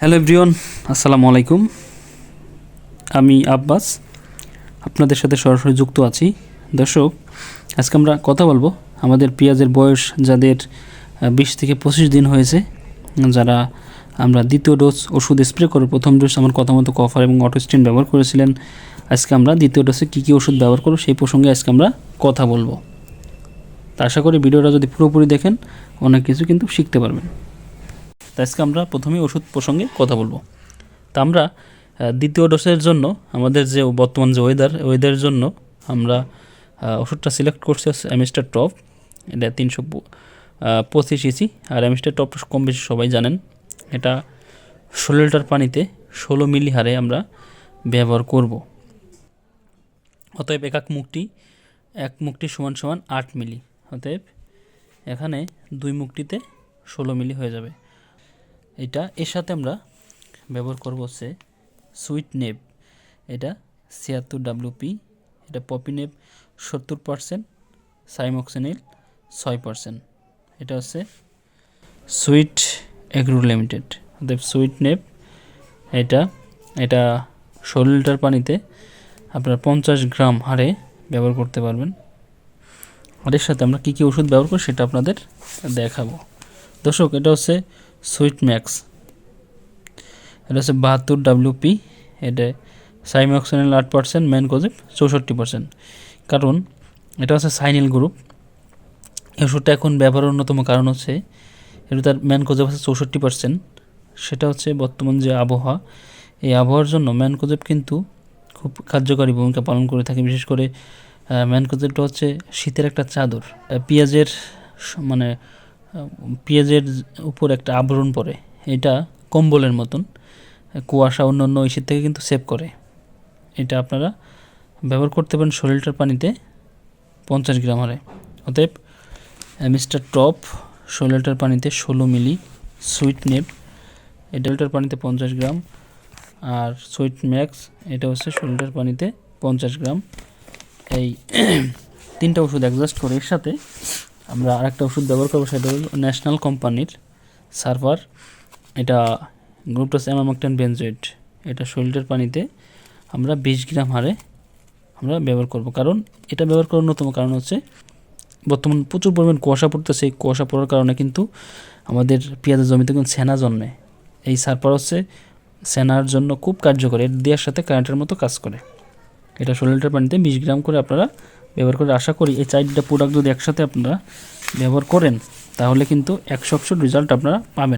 Hello everyone, আসসালামু আলাইকুম। আমি আব্বাস, আপনাদের সাথে সরাসরি যুক্ত আছি। দর্শক, আজকে আমরা কথা বলব আমাদের পেঁয়াজের বয়স যাদের বিশ থেকে পঁচিশ দিন হয়েছে, যারা আমরা দ্বিতীয় ডোজ ওষুধ স্প্রে করে প্রথম ডোজ আমার কথা মতো কফার এবং অটোস্টিন ব্যবহার করেছিলেন। আজকে আমরা দ্বিতীয় ডোজে কী কী ওষুধ ব্যবহার করব সেই প্রসঙ্গে আজকে আমরা কথা বলব। তা আশা করি ভিডিওটা যদি পুরোপুরি দেখেন, অনেক কিছু কিন্তু শিখতে পারবেন। তো আজকে আমরা প্রথমেই ওষুধ প্রসঙ্গে কথা বলব। তা আমরা দ্বিতীয় ডোসের জন্য, আমাদের যে বর্তমান যে ওয়েদার ওয়েদারের জন্য আমরা ওষুধটা সিলেক্ট করছি অ্যামিস্টার টপ এটা তিনশো পঁচিশ ইসি আর অ্যামিস্টার টপ কম বেশি সবাই জানেন। এটা ষোলো লিটার পানিতে ষোলো মিলি হারে আমরা ব্যবহার করব। অতএব এক এক মুখটি এক মুখটি সমান সমান আট মিলি। অতএব এখানে দুই মুখটিতে ষোলো মিলি হয়ে যাবে। এটা, এর সাথে আমরা ব্যবহার করব হচ্ছে সুইট নেব এটা ছিয়াত্তর ডাব্লিউপি এটা পপি নেব সত্তর পারসেন্ট সাইমক্সেনিল ছয় পারসেন্ট এটা হচ্ছে সুইট এগ্রো লিমিটেড অর্থাৎ সুইট নেব এটা এটা ষোলো লিটার পানিতে আপনার পঞ্চাশ গ্রাম হারে ব্যবহার করতে পারবেন। আর এর সাথে আমরা কী কী ওষুধ ব্যবহার করি সেটা আপনাদের দেখাবো। দর্শক, এটা হচ্ছে সুইট ম্যাক্স। এটা হচ্ছে বাহাত্তর ডাব্লিউপি এটা সাইমক্সিনাল আট পার্সেন্ট কোজিপ চৌষট্টি পার্সেন্ট কারণ এটা হচ্ছে সাইনিল গ্রুপ এই ওষুধটা এখন ব্যবহারের অন্যতম কারণ হচ্ছে এটা তার ম্যান কোজেপ আছে চৌষট্টি পার্সেন্ট সেটা হচ্ছে বর্তমান যে আবহাওয়া, এই আবহাওয়ার জন্য ম্যানকোজেব কিন্তু খুব কার্যকরী ভূমিকা পালন করে থাকে। বিশেষ করে ম্যানকোজেবটা হচ্ছে শীতের একটা চাদর। পেঁয়াজের মানে পেঁয়াজের উপর একটা আবরণ পড়ে। এটা কম্বলের মতন। কুয়াশা অন্য অন্য ইসের থেকে কিন্তু সেভ করে। এটা আপনারা ব্যবহার করতে পারেন লিটার পানিতে পঞ্চাশ গ্রাম হারে। অতএব মিস্টার টপ লিটার পানিতে ষোলো মিলি সুইট নেপ এটা পানিতে পঞ্চাশ গ্রাম, আর সুইট ম্যাক্স, এটা হচ্ছে লিটার পানিতে পঞ্চাশ গ্রাম। এই তিনটা ওষুধ অ্যাডজাস্ট করে এর সাথে আমরা আরেকটা ওষুধ ব্যবহার করব, সেটা হলো ন্যাশনাল কোম্পানির সার্ভার। এটা হচ্ছে অ্যামামকটেন বেনজয়েড এটা লিটার পানিতে আমরা বিশ গ্রাম হারে আমরা ব্যবহার করব। কারণ এটা ব্যবহার করার অন্যতম কারণ হচ্ছে, বর্তমান প্রচুর পরিমাণ কুয়াশা পড়তেছে। এই কুয়াশা পড়ার কারণে কিন্তু আমাদের পেঁয়াজের জমিতে কিন্তু সেনা জন্মে। এই সারপার হচ্ছে সেনার জন্য খুব কার্যকরী। এর দেওয়ার সাথে কারেন্টের মতো কাজ করে। এটা লিটার পানিতে বিশ গ্রাম করে আপনারা ব্যবহার করে আশা করি এই চারটা প্রোডাক্ট যদি একসাথে আপনারা ব্যবহার করেন, তাহলে কিন্তু একশো একশো রেজাল্ট আপনারা পাবেন।